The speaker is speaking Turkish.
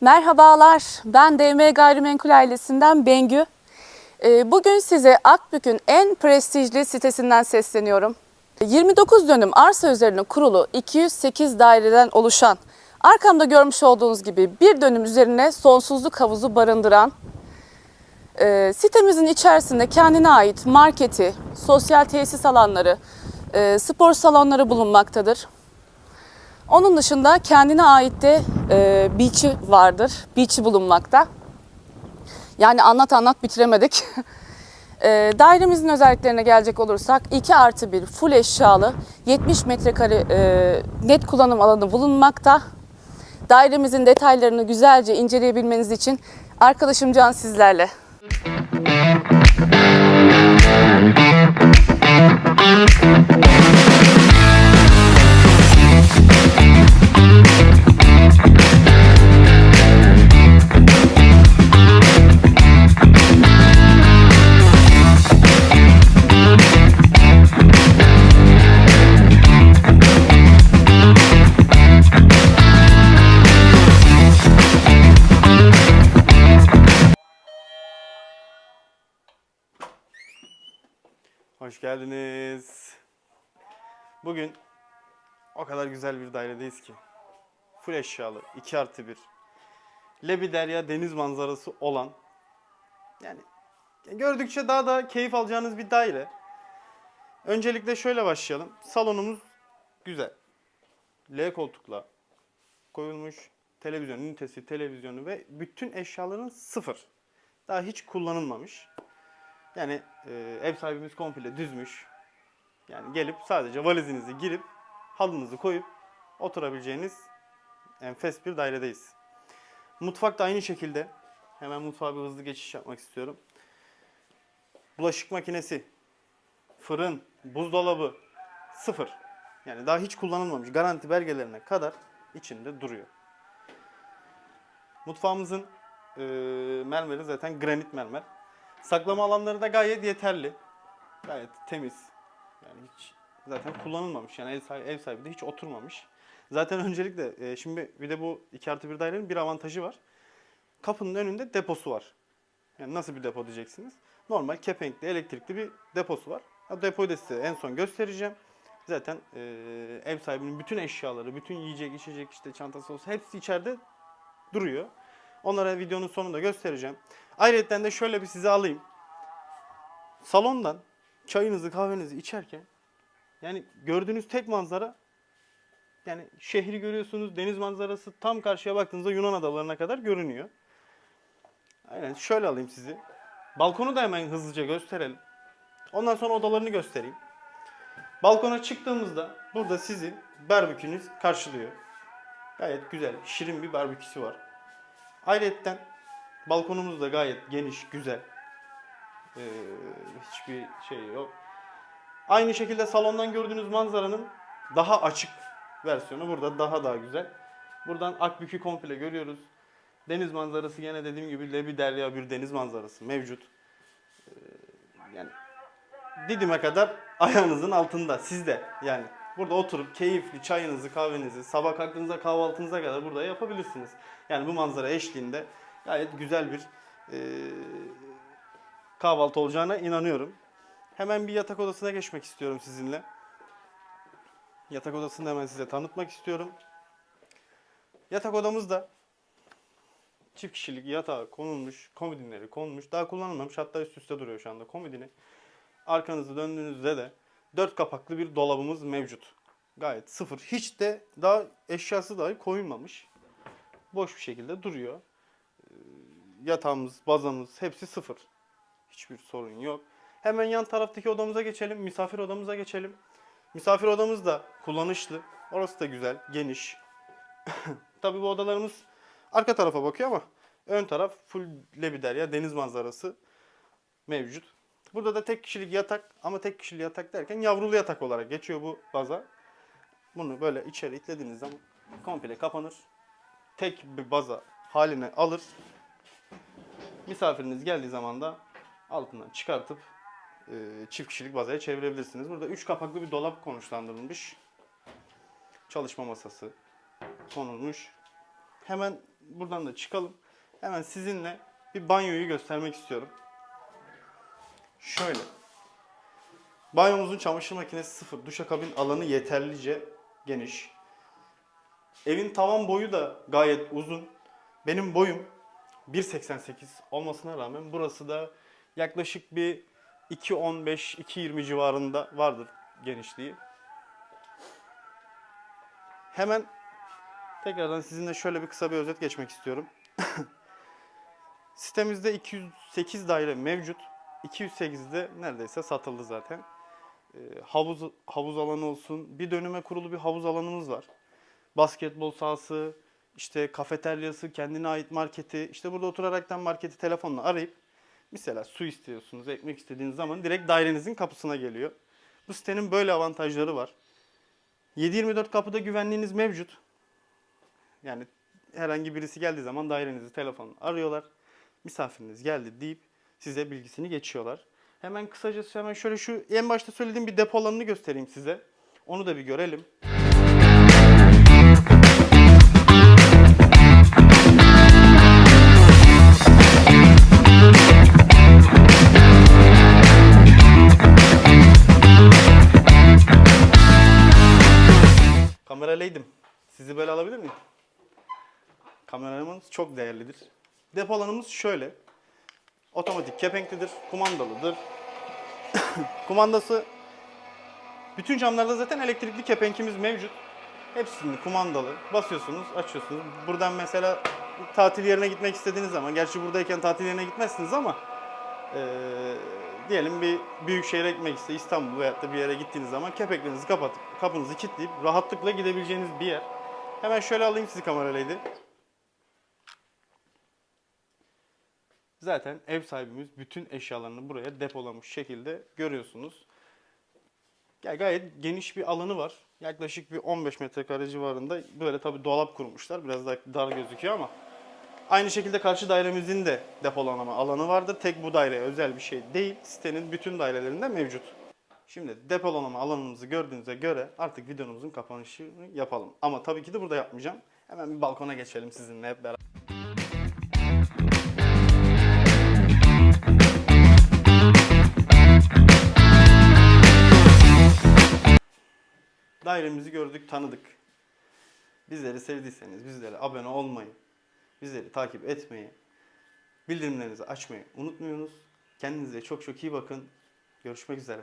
Merhabalar, ben DM Gayrimenkul ailesinden Bengü. Ee, Bugün size Akbük'ün en prestijli sitesinden sesleniyorum. 29 dönüm arsa üzerine kurulu 208 daireden oluşan, arkamda görmüş olduğunuz gibi bir dönüm üzerine sonsuzluk havuzu barındıran, e, sitemizin içerisinde kendine ait marketi, sosyal tesis alanları, e, spor salonları bulunmaktadır. Onun dışında kendine ait de e, beach'i vardır. Beach'i bulunmakta. Yani anlat anlat bitiremedik. e, dairemizin özelliklerine gelecek olursak 2 artı 1 full eşyalı 70 metrekare e, net kullanım alanı bulunmakta. Dairemizin detaylarını güzelce inceleyebilmeniz için arkadaşım Can sizlerle. Hoş geldiniz. Bugün o kadar güzel bir dairedeyiz ki. Full eşyalı, 2 artı 1. Lebi Derya deniz manzarası olan yani gördükçe daha da keyif alacağınız bir daire. Öncelikle şöyle başlayalım. Salonumuz güzel. L koltukla koyulmuş. Televizyon ünitesi, televizyonu ve bütün eşyaların sıfır. Daha hiç kullanılmamış. Yani e, ev sahibimiz komple düzmüş. Yani gelip sadece valizinizi girip halınızı koyup oturabileceğiniz enfes bir dairedeyiz. Mutfak da aynı şekilde. Hemen mutfağa bir hızlı geçiş yapmak istiyorum. Bulaşık makinesi, fırın, buzdolabı sıfır. Yani daha hiç kullanılmamış garanti belgelerine kadar içinde duruyor. Mutfağımızın e, mermeri zaten granit mermer. Saklama alanları da gayet yeterli. Gayet temiz. Yani hiç zaten kullanılmamış. Yani ev sahibi, ev sahibi de hiç oturmamış. Zaten öncelikle e, şimdi bir de bu 2 artı 1 dairenin bir avantajı var. Kapının önünde deposu var. Yani nasıl bir depo diyeceksiniz? Normal kepenkli, elektrikli bir deposu var. O depoyu da size en son göstereceğim. Zaten e, ev sahibinin bütün eşyaları, bütün yiyecek, içecek, işte çantası olsa hepsi içeride duruyor. Onlara videonun sonunda göstereceğim. Ayrıca de şöyle bir size alayım. Salondan çayınızı kahvenizi içerken yani gördüğünüz tek manzara yani şehri görüyorsunuz deniz manzarası tam karşıya baktığınızda Yunan adalarına kadar görünüyor. Aynen şöyle alayım sizi. Balkonu da hemen hızlıca gösterelim. Ondan sonra odalarını göstereyim. Balkona çıktığımızda burada sizi barbekünüz karşılıyor. Gayet güzel, şirin bir barbeküsü var. Ayrıca balkonumuz da gayet geniş, güzel. Ee, hiçbir şey yok. Aynı şekilde salondan gördüğünüz manzaranın daha açık versiyonu burada daha daha güzel. Buradan Akbük'ü komple görüyoruz. Deniz manzarası gene dediğim gibi Lebi Derya bir deniz manzarası mevcut. Ee, yani Didim'e kadar ayağınızın altında sizde yani. Burada oturup keyifli çayınızı, kahvenizi, sabah kalktığınızda kahvaltınıza kadar burada yapabilirsiniz. Yani bu manzara eşliğinde gayet güzel bir e, kahvaltı olacağına inanıyorum. Hemen bir yatak odasına geçmek istiyorum sizinle. Yatak odasını hemen size tanıtmak istiyorum. Yatak odamızda çift kişilik yatağı konulmuş, komodinleri konulmuş. Daha kullanılmamış hatta üst üste duruyor şu anda komodini. Arkanızı döndüğünüzde de dört kapaklı bir dolabımız mevcut. Gayet sıfır. Hiç de daha eşyası dahi koyulmamış. Boş bir şekilde duruyor. Ee, Yatağımız, bazamız hepsi sıfır. Hiçbir sorun yok. Hemen yan taraftaki odamıza geçelim. Misafir odamıza geçelim. Misafir odamız da kullanışlı. Orası da güzel, geniş. Tabii bu odalarımız arka tarafa bakıyor ama ön taraf full lebiderya deniz manzarası mevcut. Burada da tek kişilik yatak ama tek kişilik yatak derken yavrulu yatak olarak geçiyor bu baza. Bunu böyle içeri itlediğiniz zaman komple kapanır. Tek bir baza haline alır. Misafiriniz geldiği zaman da altından çıkartıp e, çift kişilik bazaya çevirebilirsiniz. Burada üç kapaklı bir dolap konuşlandırılmış. Çalışma masası konulmuş. Hemen buradan da çıkalım. Hemen sizinle bir banyoyu göstermek istiyorum. Şöyle. Banyomuzun çamaşır makinesi sıfır. Duşakabin alanı yeterlice geniş. Evin tavan boyu da gayet uzun. Benim boyum 1.88 olmasına rağmen burası da yaklaşık bir 2.15-2.20 civarında vardır genişliği. Hemen tekrardan sizinle şöyle bir kısa bir özet geçmek istiyorum. Sitemizde 208 daire mevcut. 208'de neredeyse satıldı zaten. Ee, havuz havuz alanı olsun. Bir dönüme kurulu bir havuz alanımız var. Basketbol sahası, işte kafeteryası, kendine ait marketi. İşte burada oturaraktan marketi telefonla arayıp mesela su istiyorsunuz, ekmek istediğiniz zaman direkt dairenizin kapısına geliyor. Bu sitenin böyle avantajları var. 7/24 kapıda güvenliğiniz mevcut. Yani herhangi birisi geldiği zaman dairenizi telefonla arıyorlar. Misafiriniz geldi deyip size bilgisini geçiyorlar. Hemen kısacası hemen şöyle şu en başta söylediğim bir depo alanını göstereyim size. Onu da bir görelim. Kameralıydım. Sizi böyle alabilir miyim? Kameramanımız çok değerlidir. Depo alanımız şöyle. Otomatik kepenklidir, kumandalıdır. Kumandası bütün camlarda zaten elektrikli kepenkimiz mevcut. Hepsini kumandalı. Basıyorsunuz, açıyorsunuz. Buradan mesela tatil yerine gitmek istediğiniz zaman, gerçi buradayken tatil yerine gitmezsiniz ama eee, diyelim bir büyük şehre gitmek iste İstanbul veyahut da bir yere gittiğiniz zaman kepenklerinizi kapatıp kapınızı kilitleyip rahatlıkla gidebileceğiniz bir yer. Hemen şöyle alayım sizi kameralıydı. Zaten ev sahibimiz bütün eşyalarını buraya depolamış şekilde görüyorsunuz. Ya gayet geniş bir alanı var. Yaklaşık bir 15 metrekare civarında böyle tabi dolap kurmuşlar. Biraz daha dar gözüküyor ama aynı şekilde karşı dairemizin de depolama alanı vardır. Tek bu daireye özel bir şey değil. Sitenin bütün dairelerinde mevcut. Şimdi depolama alanımızı gördüğünüze göre artık videomuzun kapanışını yapalım. Ama tabii ki de burada yapmayacağım. Hemen bir balkona geçelim sizinle hep beraber. Dairemizi gördük, tanıdık. Bizleri sevdiyseniz bizlere abone olmayı, bizleri takip etmeyi, bildirimlerinizi açmayı unutmuyorsunuz. Kendinize çok çok iyi bakın. Görüşmek üzere.